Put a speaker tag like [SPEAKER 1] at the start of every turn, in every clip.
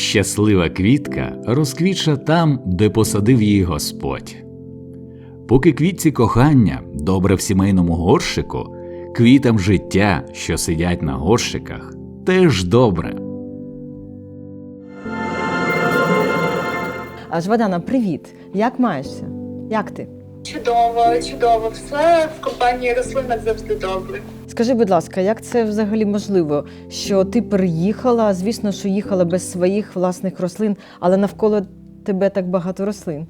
[SPEAKER 1] Щаслива квітка розквітша там, де посадив її Господь. Поки квітці кохання добре в сімейному горщику, квітам життя, що сидять на горщиках, теж добре.
[SPEAKER 2] Жвадана, привіт! Як маєшся? Як ти?
[SPEAKER 3] Чудово, чудово. Все в компанії рослинок завжди добре.
[SPEAKER 2] Скажи, будь ласка, як це взагалі можливо, що ти переїхала? Звісно, що їхала без своїх власних рослин, але навколо тебе так багато рослин.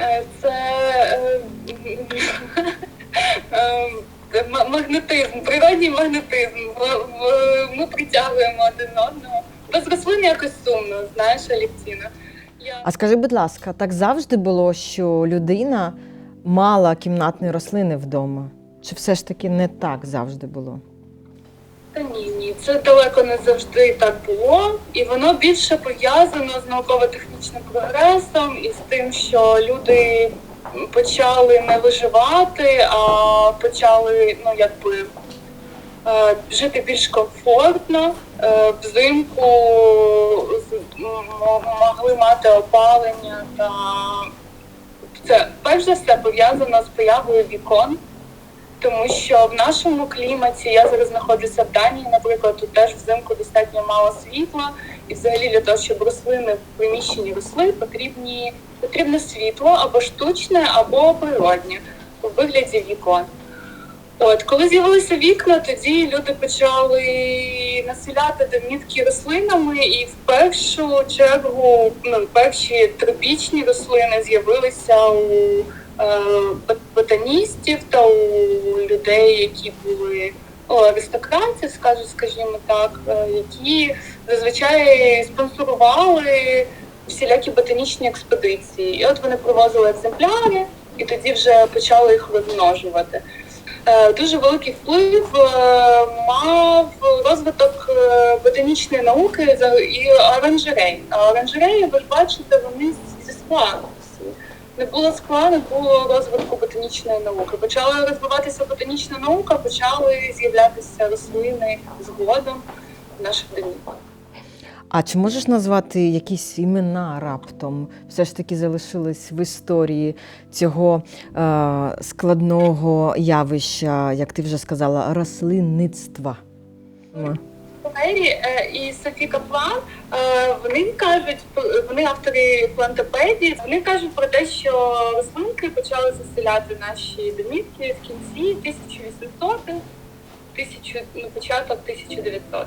[SPEAKER 3] Е, Це е, е, магнетизм, природній магнетизм. Ми притягуємо один одного. Без рослин якось сумно, знаєш, Алівтіна.
[SPEAKER 2] А скажи, будь ласка, так завжди було, що людина мала кімнатні рослини вдома? Чи все ж таки не так завжди було?
[SPEAKER 3] Та ні, ні, це далеко не завжди так було, і воно більше пов'язано з науково-технічним прогресом і з тим, що люди почали не виживати, а почали ну якби е, жити більш комфортно. Е, Взимку могли мати опалення та це перш за все пов'язано з появою вікон тому що в нашому кліматі я зараз знаходжуся в Данії, наприклад, тут теж взимку достатньо мало світла, і взагалі для того, щоб рослини в приміщенні росли, потрібні потрібне світло або штучне, або природнє у вигляді вікон. От коли з'явилися вікна, тоді люди почали населяти домівки рослинами, і в першу чергу ну, перші тропічні рослини з'явилися у е, ботаністів та у людей, які були аристократів, скажу, скажімо так, е, які зазвичай спонсорували всілякі ботанічні експедиції. І от вони привозили екземпляри, і тоді вже почали їх розмножувати. Е, Дуже великий вплив е, мав розвиток е, ботанічної науки і оранжерей. А оранжереї, ви ж бачите, вони зі скла. всі. Не було скла, не було розвитку ботанічної науки. Почала розвиватися ботанічна наука, почали з'являтися рослини згодом в наших домівках.
[SPEAKER 2] А чи можеш назвати якісь імена раптом? Все ж таки залишились в історії цього е, складного явища, як ти вже сказала, рослинництва?
[SPEAKER 3] Е, і Софі Каплан е, вони кажуть, вони автори плантопедії, вони кажуть про те, що рослинки почали заселяти наші домівки в кінці 1800 тисячу, ну, початок 1900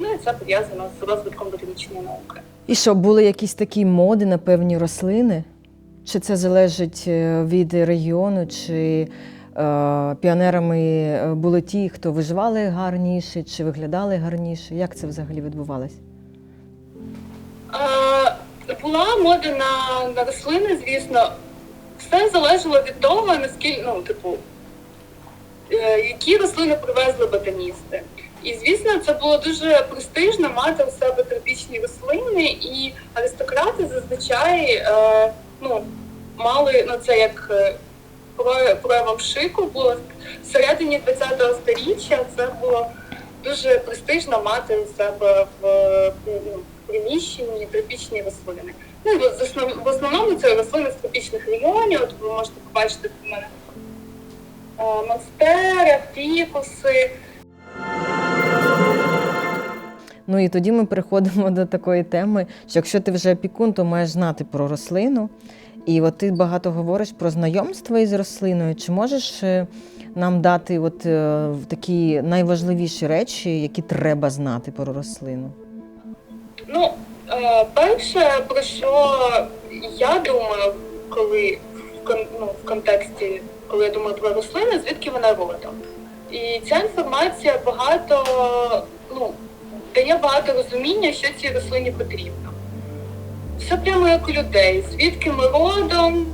[SPEAKER 3] Ну і це пов'язано з розвитком ботанічної науки.
[SPEAKER 2] І що, були якісь такі моди на певні рослини? Чи це залежить е, від регіону, чи е, піонерами е, були ті, хто виживали гарніше, чи виглядали гарніше? Як це взагалі відбувалось?
[SPEAKER 3] Е, була мода на, на рослини, звісно. Все залежало від того, наскільки, ну, типу, е, які рослини привезли ботаністи. І звісно, це було дуже престижно мати у себе тропічні рослини, і аристократи зазвичай е, ну, мали ну, це як е, про- проявом шику було всередині 20-го сторіччя. Це було дуже престижно мати у себе в, е, ну, приміщенні тропічні рослини. Ну, в, в основному це рослини з тропічних регіонів. От ви можете побачити в мене е, монстери, фікуси.
[SPEAKER 2] Ну і тоді ми переходимо до такої теми, що якщо ти вже опікун, то маєш знати про рослину. І от ти багато говориш про знайомство із рослиною. Чи можеш е, нам дати от е, такі найважливіші речі, які треба знати про рослину?
[SPEAKER 3] Ну, е, перше, про що я думаю, коли ну, в контексті, коли я думаю про рослини, звідки вона родом. І ця інформація багато, ну, дає багато розуміння, що цій рослині потрібно. Все прямо як у людей. Звідки ми родом,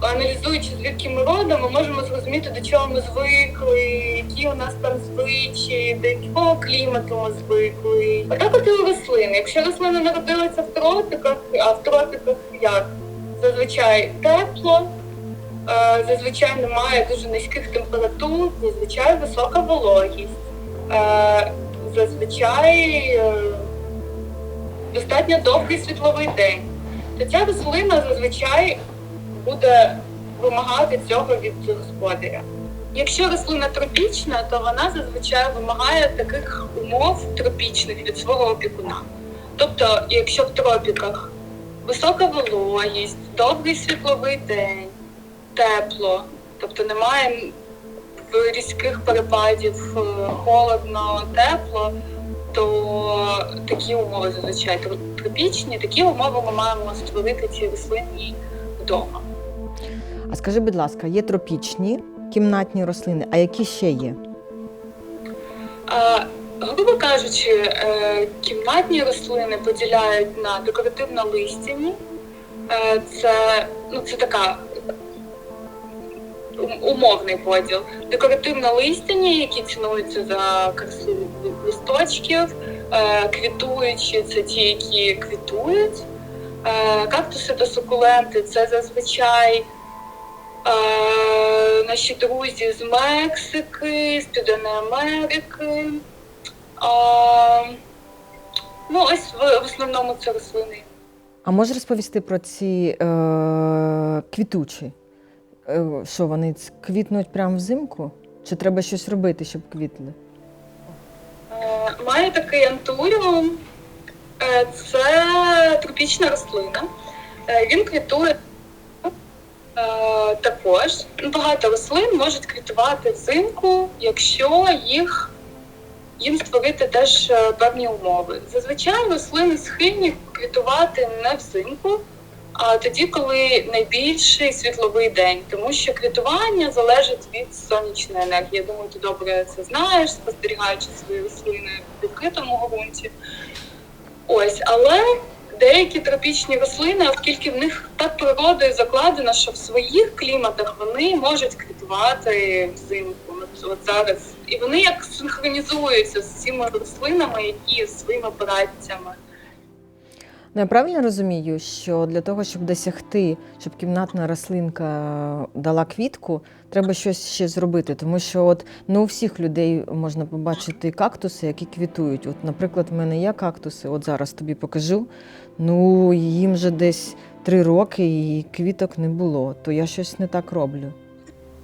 [SPEAKER 3] аналізуючи, звідки ми родом, ми можемо зрозуміти, до чого ми звикли, які у нас там звичаї, до якого клімату ми звикли. Отак от і у рослин. Якщо рослина народилася в тропіках, а в тропіках як? Зазвичай тепло, е, зазвичай немає дуже низьких температур, зазвичай висока вологість. Зазвичай е, достатньо довгий світловий день, то ця рослина зазвичай буде вимагати цього від господаря. Якщо рослина тропічна, то вона зазвичай вимагає таких умов тропічних від свого опікуна. Тобто, якщо в тропіках висока вологість, довгий світловий день, тепло, тобто немає різких перепадів е, холодно, тепло, то такі умови зазвичай тропічні, такі умови ми маємо створити цій рослині вдома.
[SPEAKER 2] А скажи, будь ласка, є тропічні кімнатні рослини, а які ще є?
[SPEAKER 3] А, грубо кажучи, е, кімнатні рослини поділяють на декоративно-листяні. Е, Це, ну, це така умовний поділ. Декоративно-листяні, які цінуються за красу листочків, е, квітуючі це ті, які квітують. Е, Кактуси та сукуленти це зазвичай Е, наші друзі з Мексики, з Південної Америки. Ну, ось в основному це рослини.
[SPEAKER 2] А можеш розповісти про ці е, квітучі? Е, що вони квітнуть прямо взимку? Чи треба щось робити, щоб квітли?
[SPEAKER 3] Е, має такий антуріум. Е, це тропічна рослина. Він квітує також. Багато рослин можуть квітувати взимку, якщо їх їм створити теж певні умови. Зазвичай рослини схильні квітувати не взимку, а тоді, коли найбільший світловий день, тому що квітування залежить від сонячної енергії. Я думаю, ти добре це знаєш, спостерігаючи свої рослини в відкритому ґрунті. Ось, але деякі тропічні рослини, оскільки в них так природою закладено, що в своїх кліматах вони можуть квітувати взимку. От, зараз. І вони як синхронізуються з цими рослинами, які своїми працями.
[SPEAKER 2] Ну, я правильно розумію, що для того, щоб досягти, щоб кімнатна рослинка дала квітку, треба щось ще зробити. Тому що от не у всіх людей можна побачити кактуси, які квітують. От, наприклад, в мене є кактуси, от зараз тобі покажу. Ну, їм вже десь три роки і квіток не було, то я щось не так роблю.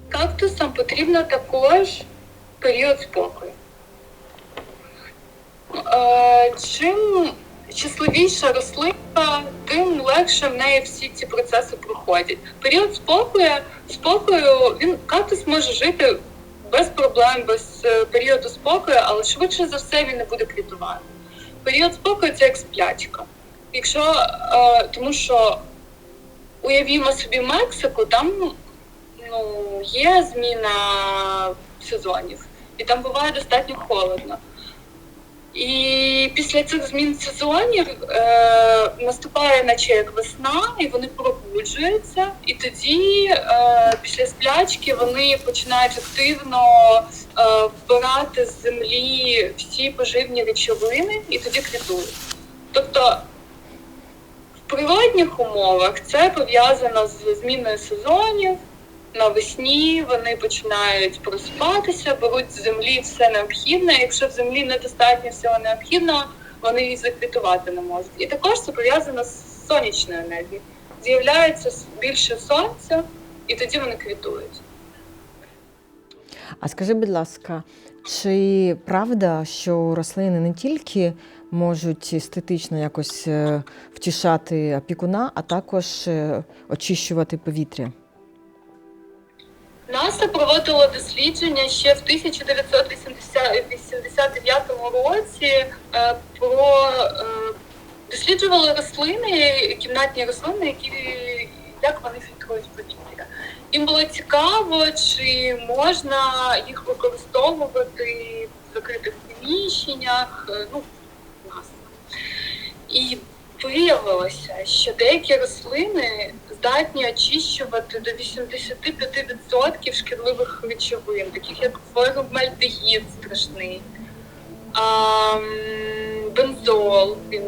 [SPEAKER 3] Кактусам потрібно також період спокою. Чим щасливіша рослинка, тим легше в неї всі ці процеси проходять. Період спокою, спокою він кактус може жити без проблем, без е, періоду спокою, але швидше за все він не буде квітувати. Період спокою це як сплячка. Якщо, е, тому що уявімо собі Мексику, там ну, є зміна сезонів, і там буває достатньо холодно. І після цих змін сезонів е, наступає наче як весна, і вони пробуджуються. І тоді, е, після сплячки, вони починають активно е, вбирати з землі всі поживні речовини і тоді квітують. Тобто в природних умовах це пов'язано з зміною сезонів. Навесні вони починають просипатися, беруть з землі все необхідне. Якщо в землі недостатньо всього необхідного, вони і заквітувати не можуть. І також це пов'язано з сонячною енергією. З'являється більше сонця, і тоді вони квітують.
[SPEAKER 2] А скажи, будь ласка, чи правда, що рослини не тільки можуть естетично якось е, втішати опікуна, а також е, очищувати повітря?
[SPEAKER 3] НАСА проводило дослідження ще в 1989 році е, про е, досліджували рослини, кімнатні рослини, які як вони фільтрують повітря. Їм було цікаво, чи можна їх використовувати в закритих приміщеннях. е, Ну, власне. І виявилося, що деякі рослини здатні очищувати до 85% шкідливих речовин, таких як формальдегід страшний, бензол, він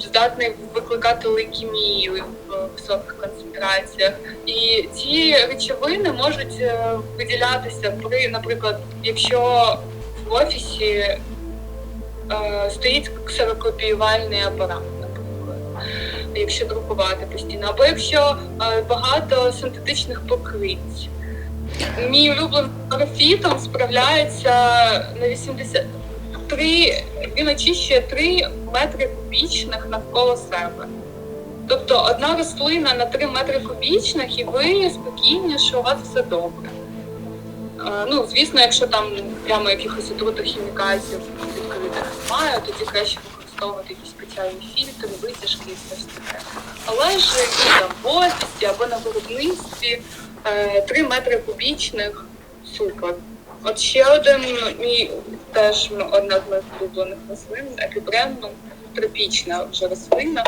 [SPEAKER 3] здатний викликати лейкемію в високих концентраціях. І ці речовини можуть е, виділятися при, наприклад, якщо в офісі е, стоїть ксерокопіювальний апарат. Якщо друкувати постійно, або якщо е, багато синтетичних покриття. Мій улюблений графітом справляється на 83, він очищує 3 метри кубічних навколо себе. Тобто одна рослина на 3 метри кубічних, і ви спокійні, що у вас все добре. Е, Ну, звісно, якщо там прямо якихось отрутохімікатів відкритих немає, тоді краще використовувати якісь спеціальні фільтри, витяжки і все ж таке. Але ж і там в офісі або на виробництві 3 метри кубічних супер. От ще один мій теж одна з моїх улюблених рослин, епібреннум, тропічна вже рослина.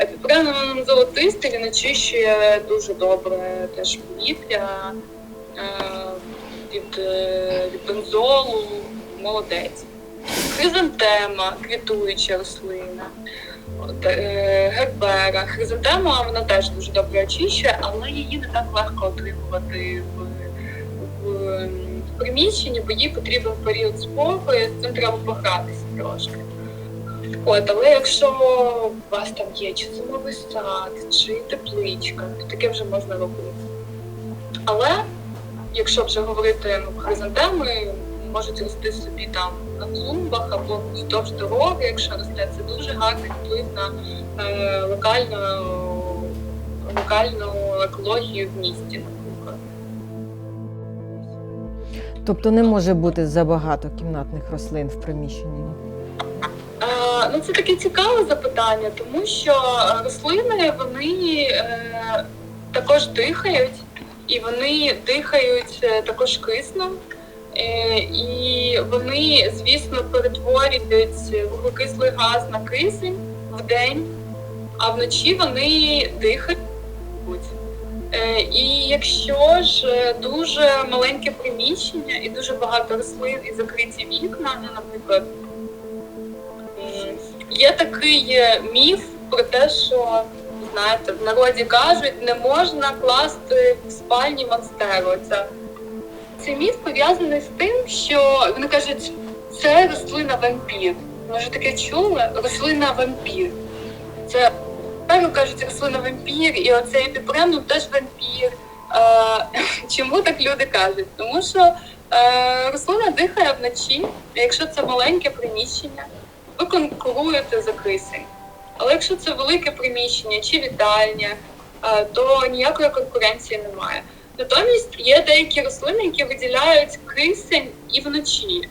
[SPEAKER 3] Епібренум золотистий, він очищує дуже добре теж повітря е, від, е, від бензолу, молодець. Хризантема, квітуюча рослина. От, е, Гербера. Хризантема вона теж дуже добре очищує, але її не так легко отримувати в, в, в приміщенні, бо їй потрібен період спокою, з цим треба погратися трошки. От, але якщо у вас там є чи зимовий сад, чи тепличка, то таке вже можна робити. Але якщо вже говорити ну, хризантеми, можуть рости собі там на клумбах або вздовж дороги, якщо росте, це дуже гарний вплив на е, локальну, локальну екологію в місті.
[SPEAKER 2] Тобто не може бути забагато кімнатних рослин в приміщенні.
[SPEAKER 3] Е, Ну, це таке цікаве запитання, тому що рослини вони е, також дихають, і вони дихають е, також киснем, е, і вони, звісно, перетворюють вуглекислий газ на кисень в день, а вночі вони дихають. Е, І якщо ж е, дуже маленьке приміщення і дуже багато рослин і закриті вікна, наприклад, є такий е, міф про те, що знаєте, в народі кажуть, не можна класти в спальні монстеру. Це, цей міф пов'язаний з тим, що вони кажуть, це рослина вампір. Вже таке чули? Рослина вампір. Це так кажуть, рослина вампір, і оцей епіпрем теж вампір. Чому так люди кажуть? Тому що е, рослина дихає вночі, якщо це маленьке приміщення, ви конкуруєте за кисень. Але якщо це велике приміщення чи вітальня, е, то ніякої конкуренції немає. Натомість є деякі рослини, які виділяють кисень і вночі.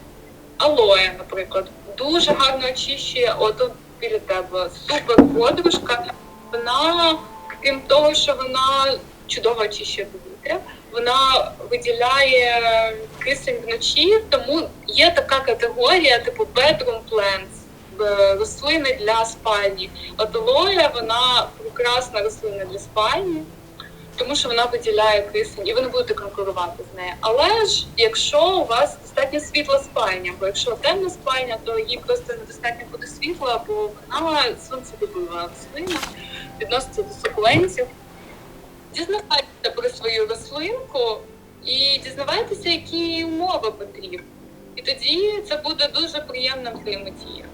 [SPEAKER 3] Алоє, наприклад, дуже гарно очищує отут біля тебе. Супер подружка. Вона, крім того, що вона чудово очищує повітря, вона виділяє кисень вночі, тому є така категорія, типу bedroom plants, е, рослини для спальні. От алоя, вона прекрасна рослина для спальні, тому що вона виділяє кисень, і ви не будете конкурувати з нею. Але ж якщо у вас достатньо світла спальня, бо якщо темна спальня, то їй просто недостатньо буде світла, бо вона сонцелюбива рослина, відноситься до сукуленців. Дізнавайтеся про свою рослинку і дізнавайтеся, які умови потрібні. І тоді це буде дуже приємним кліматі.